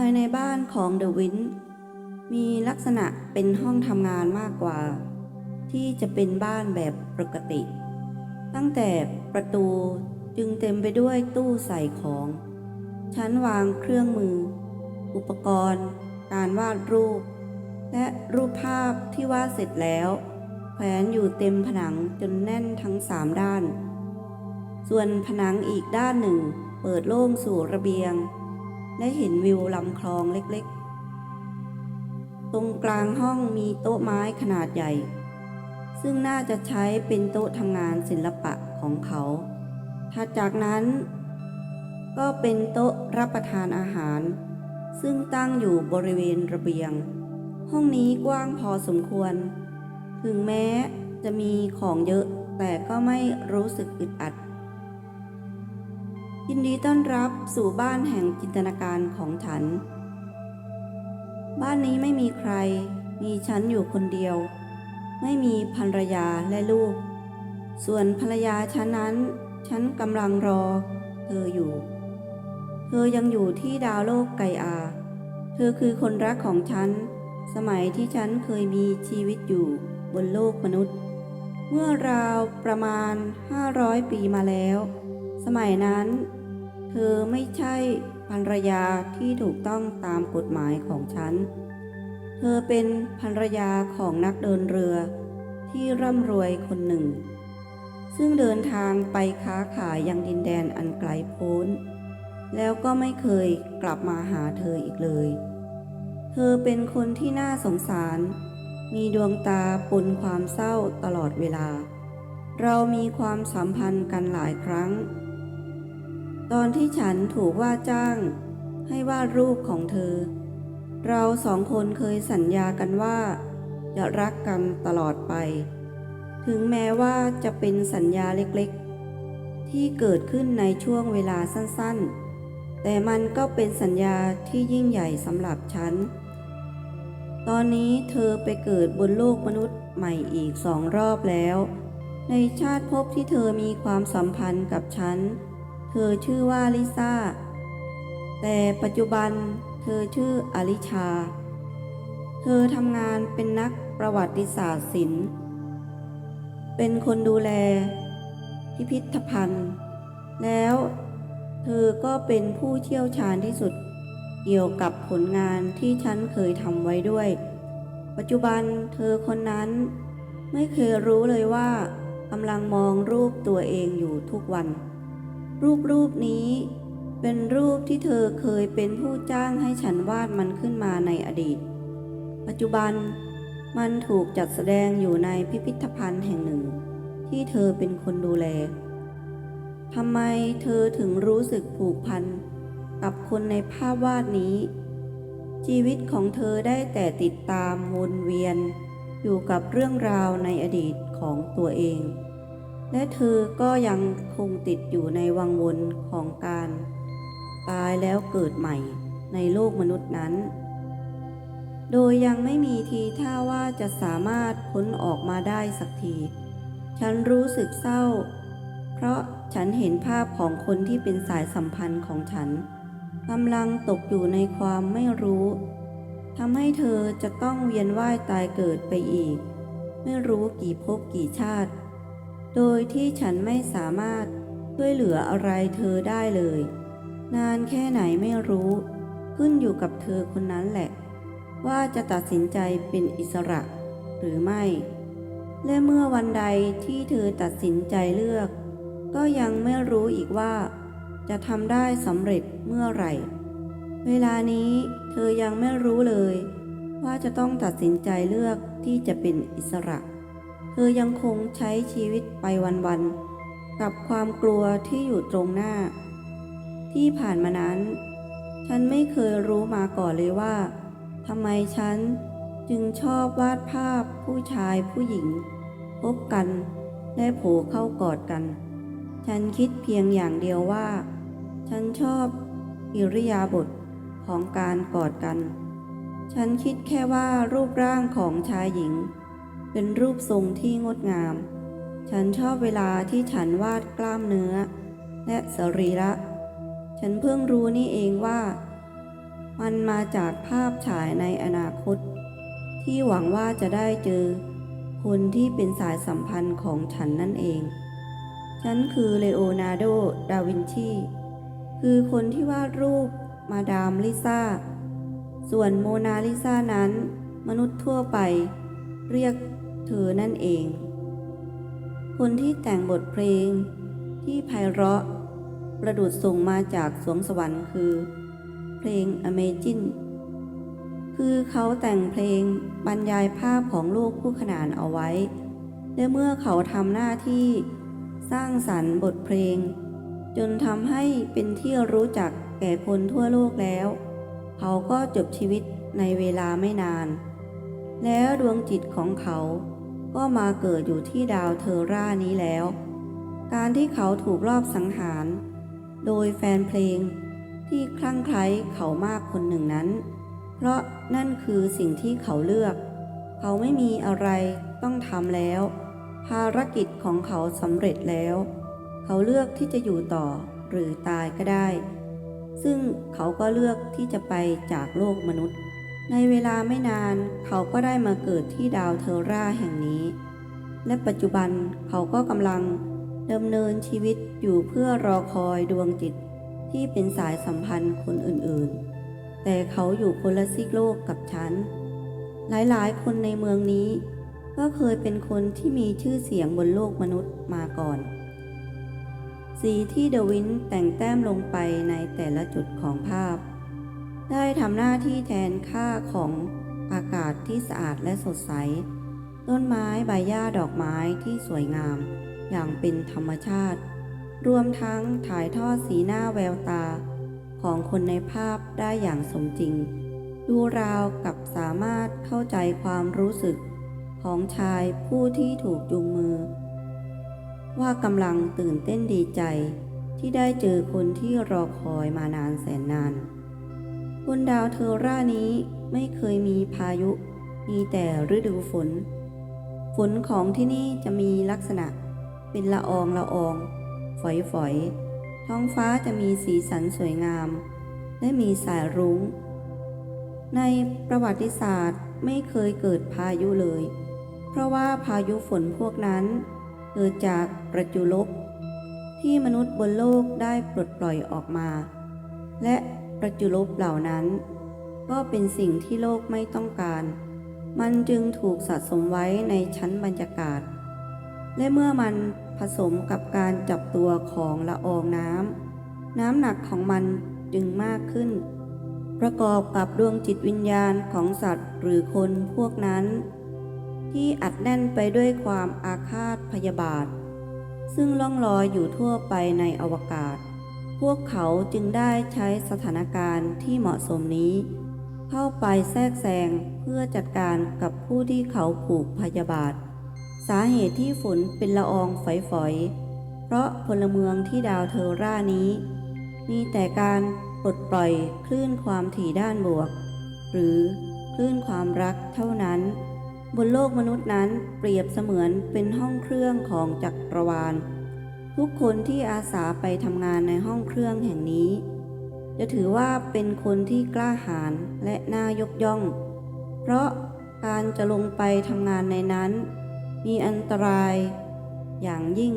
ายในบ้านของเดอะวินมีลักษณะเป็นห้องทำงานมากกว่า ที่จะเป็นบ้านแบบปกติ ตั้งแต่ประตูจึงเต็มไปด้วยตู้ใส่ของ ชั้นวางเครื่องมือ อุปกรณ์ การวาดรูป และรูปภาพที่วาดเสร็จแล้ว แขวนอยู่เต็มผนังจนแน่นทั้งสามด้าน ส่วนผนังอีกด้านหนึ่งเปิดโล่งสู่ระเบียง และเห็นวิวลำคลองเล็กๆ ตรงกลางห้องมีโต๊ะไม้ขนาดใหญ่ ซึ่งน่าจะใช้เป็นโต๊ะทำงานศิลปะของเขาถัดจากนั้น ก็เป็นโต๊ะรับประทานอาหาร ซึ่งตั้งอยู่บริเวณระเบียง ห้องนี้กว้างพอสมควร ถึงแม้จะมีของเยอะแต่ก็ไม่รู้สึกอึดอัด ยินดีต้อนรับสู่บ้านแห่งจินตนาการของฉัน บ้านนี้ไม่มีใคร มีฉันอยู่คนเดียว ไม่มีภรรยาและลูก ส่วนภรรยาฉันนั้น ฉันกำลังรอ เธออยู่ เธอยังอยู่ที่ดาวโลกไกอา เธอคือคนรักของฉัน สมัยที่ฉันเคยมีชีวิตอยู่บนโลกมนุษย์ เมื่อราวประมาณ 500 ปีมาแล้ว สมัยนั้น เธอไม่ใช่ภรรยาที่ถูกต้องตามกฎหมายของฉัน เธอเป็นภรรยาของนักเดินเรือที่ร่ำรวยคนหนึ่ง ซึ่งเดินทางไปค้าขายยังดินแดนอันไกลโพ้น แล้วก็ไม่เคยกลับมาหาเธออีกเลย เธอเป็นคนที่น่าสงสาร มีดวงตาปนความเศร้าตลอดเวลา เรามีความสัมพันธ์กันหลายครั้ง ตอนที่ฉันถูกว่าจ้าง ให้วาดรูปของเธอ เราสองคนเคยสัญญากันว่า จะรักกันตลอดไป ถึงแม้ว่าจะเป็นสัญญาเล็กๆ ที่เกิดขึ้นในช่วงเวลาสั้นๆ แต่มันก็เป็นสัญญาที่ยิ่งใหญ่สำหรับฉัน ตอนนี้เธอไปเกิดบนโลกมนุษย์ใหม่อีกสองรอบแล้ว ในชาติภพที่เธอมีความสัมพันธ์กับฉัน เธอชื่อว่าลิซ่า แต่ปัจจุบันเธอชื่ออลิชา เธอทำงานเป็นนักประวัติศาสตร์ศิลป์ เป็นคนดูแล พิพิธภัณฑ์ แล้วเธอก็เป็นผู้เชี่ยวชาญที่สุดเกี่ยวกับผลงานที่ฉันเคยทำไว้ด้วย ปัจจุบันเธอคนนั้นไม่เคยรู้เลยว่ากำลังมองรูปตัวเองอยู่ทุกวัน รูปรูปนี้เป็นรูปที่เธอเคยเป็นผู้จ้างให้ฉันวาดมันขึ้นมาในอดีต ปัจจุบันมันถูกจัดแสดงอยู่ในพิพิธภัณฑ์แห่งหนึ่ง ที่เธอเป็นคนดูแลทำไมเธอถึงรู้สึกผูกพันกับคนในภาพวาดนี้ ชีวิตของเธอได้แต่ติดตามวนเวียนอยู่กับเรื่องราวในอดีตของตัวเอง และเธอก็ยังคงติดอยู่ในวังวนของการ ตายแล้วเกิดใหม่ในโลกมนุษย์นั้น โดยยังไม่มีทีท่าว่าจะสามารถพ้นออกมาได้สักที ฉันรู้สึกเศร้า เพราะฉันเห็นภาพของคนที่เป็นสายสัมพันธ์ของฉันกำลังตกอยู่ในความไม่รู้ทำให้เธอจะต้องเวียนว่ายตายเกิดไปอีก ไม่รู้กี่ภพกี่ชาติ โดยที่ฉันไม่สามารถช่วยเหลืออะไรเธอได้เลย นานแค่ไหนไม่รู้ ขึ้นอยู่กับเธอคนนั้นแหละ ว่าจะตัดสินใจเป็นอิสระหรือไม่ และเมื่อวันใดที่เธอตัดสินใจเลือก ก็ยังไม่รู้อีกว่า จะทำได้สำเร็จเมื่อไหร่ เวลานี้เธอยังไม่รู้เลย ว่าจะต้องตัดสินใจเลือกที่จะเป็นอิสระ เธอยังคงใช้ชีวิตไปวันๆ กับความกลัวที่อยู่ตรงหน้า ที่ผ่านมานั้น ฉันไม่เคยรู้มาก่อนเลยว่าทำไมฉันจึงชอบวาดภาพผู้ชายผู้หญิง พบกันและโผล่เข้ากอดกัน ฉันคิดเพียงอย่างเดียวว่า ฉันชอบอิริยาบถของการกอดกัน ฉันคิดแค่ว่ารูปร่างของชายหญิง เป็นรูปทรงที่งดงาม ฉันชอบเวลาที่ฉันวาดกล้ามเนื้อ และสรีระ ฉันเพิ่งรู้นี่เองว่า มันมาจากภาพฉายในอนาคต ที่หวังว่าจะได้เจอ คนที่เป็นสายสัมพันธ์ของฉันนั่นเอง ฉันคือเลโอนาร์โด ดาวินชี คือคนที่วาดรูปมาดามลิซ่า ส่วนโมนาลิซ่านั้น มนุษย์ทั่วไป เรียก เธอนั่นเอง คนที่แต่งบทเพลงที่ไพเราะประดุดส่งมาจากสวงสวรรค์คือ เพลง Amazing คือเขาแต่งเพลงบรรยายภาพของโลกคู่ขนานเอาไว้ และเมื่อเขาทำหน้าที่สร้างสรรค์บทเพลง จนทำให้เป็นที่รู้จักแก่คนทั่วโลกแล้ว เขาก็จบชีวิตในเวลาไม่นาน แล้วดวงจิตของเขา ก็มาเกิดอยู่ที่ดาวเทอร่านี้แล้ว การที่เขาถูกลอบสังหาร โดยแฟนเพลงที่คลั่งไคล้เขามากคนหนึ่งนั้น เพราะนั่นคือสิ่งที่เขาเลือก เขาไม่มีอะไรต้องทำแล้ว ภารกิจของเขาสำเร็จแล้ว เขาเลือกที่จะอยู่ต่อหรือตายก็ได้ ซึ่งเขาก็เลือกที่จะไปจากโลกมนุษย์ ในเวลาไม่นานเขาก็ได้มาเกิดที่ดาวเทอร่าแห่งนี้ และปัจจุบันเขาก็กำลังดำเนินชีวิตอยู่เพื่อรอคอยดวงจิตที่เป็นสายสัมพันธ์คนอื่นๆ แต่เขาอยู่คนละซีกโลกกับฉัน หลายๆ คนในเมืองนี้ ก็เคยเป็นคนที่มีชื่อเสียงบนโลกมนุษย์มาก่อน สีที่เดวินแต่งแต้มลงไปในแต่ละจุดของภาพ ได้ทำหน้าที่แทนค่าของอากาศที่สะอาดและสดใส ต้นไม้ใบหญ้าดอกไม้ที่สวยงาม อย่างเป็นธรรมชาติ รวมทั้งถ่ายทอดสีหน้าแววตา ของคนในภาพได้อย่างสมจริง ดูราวกับสามารถเข้าใจความรู้สึก ของชายผู้ที่ถูกจูงมือ ว่ากำลังตื่นเต้นดีใจ ที่ได้เจอคนที่รอคอยมานานแสนนาน บนดาวเทอร่านี้ไม่เคยมีพายุ มีแต่ฤดูฝน ฝนของที่นี่จะมีลักษณะ เป็นละอองละออง ฝอยฝอย ท้องฟ้าจะมีสีสันสวยงาม และมีสายรุง้ง ในประวัติศาสตร์ไม่เคยเกิดพายุเลย เพราะว่าพายุฝนพวกนั้น เกิดจากประจุลบที่มนุษย์บนโลกได้ปลดปล่อยออกมา และ ประจุลบเหล่านั้น ก็เป็นสิ่งที่โลกไม่ต้องการ มันจึงถูกสะสมไว้ในชั้นบรรยากาศ และเมื่อมันผสมกับการจับตัวของละอองน้ำน้ำหนักของมันจึงมากขึ้น ประกอบกับดวงจิตวิญญาณของสัตว์หรือคนพวกนั้น ที่อัดแน่นไปด้วยความอาฆาตพยาบาท ซึ่งล่องลอยอยู่ทั่วไปในอวกาศ พวกเขาจึงได้ใช้สถานการณ์ที่เหมาะสมนี้ เข้าไปแทรกแซงเพื่อจัดการกับผู้ที่เขาผูกพยาบาท สาเหตุที่ฝนเป็นละอองฝอยๆ เพราะพลเมืองที่ดาวเทอร่านี้ มีแต่การปลดปล่อยคลื่นความถี่ด้านบวก หรือคลื่นความรักเท่านั้น บนโลกมนุษย์นั้นเปรียบเสมือนเป็นห้องเครื่องของจักรวาล ทุกคนที่อาสาไปทำงานในห้องเครื่องแห่งนี้ จะถือว่าเป็นคนที่กล้าหาญและน่ายกย่อง เพราะการจะลงไปทำงานในนั้น มีอันตรายอย่างยิ่ง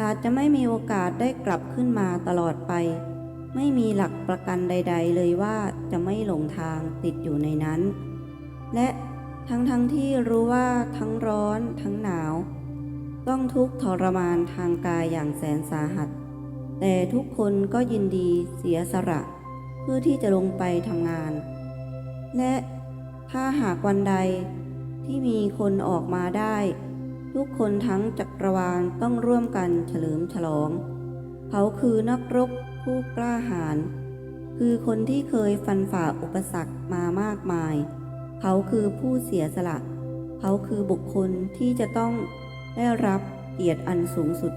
อาจจะไม่มีโอกาสได้กลับขึ้นมาตลอดไป ไม่มีหลักประกันใด ๆ เลยว่าจะไม่หลงทางติดอยู่ในนั้น และทั้งๆทที่รู้ว่าทั้งร้อนทั้งหนาว ต้องทุกข์ทรมานทางกายอย่างแสนสาหัส แต่ทุกคนก็ยินดีเสียสละเพื่อที่จะลงไปทำงาน และถ้าหากวันใดที่มีคนออกมาได้ ทุกคนทั้งจักรวาลต้องร่วมกันเฉลิมฉลอง เขาคือนักรบผู้กล้าหาญคือคนที่เคยฟันฝ่าอุปสรรคมามากมาย เขาคือผู้เสียสละ เขาคือบุคคลที่จะต้อง ได้รับเกียรติอันสูงสุด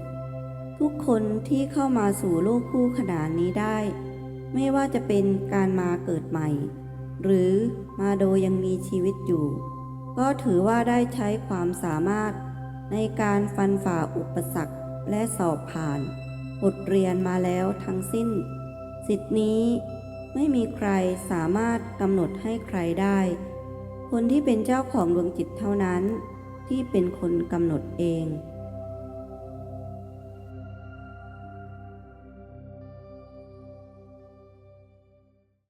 ทุกคนที่เข้ามาสู่โลกคู่ขนานนี้ได้ ไม่ว่าจะเป็นการมาเกิดใหม่ หรือมาโดยยังมีชีวิตอยู่ ก็ถือว่าได้ใช้ความสามารถในการฟันฝ่าอุปสรรคและสอบผ่าน บทเรียนมาแล้วทั้งสิ้น สิทธินี้ไม่มีใครสามารถกำหนดให้ใครได้ คนที่เป็นเจ้าของดวงจิตเท่านั้น ที่เป็นคนกำหนดเอง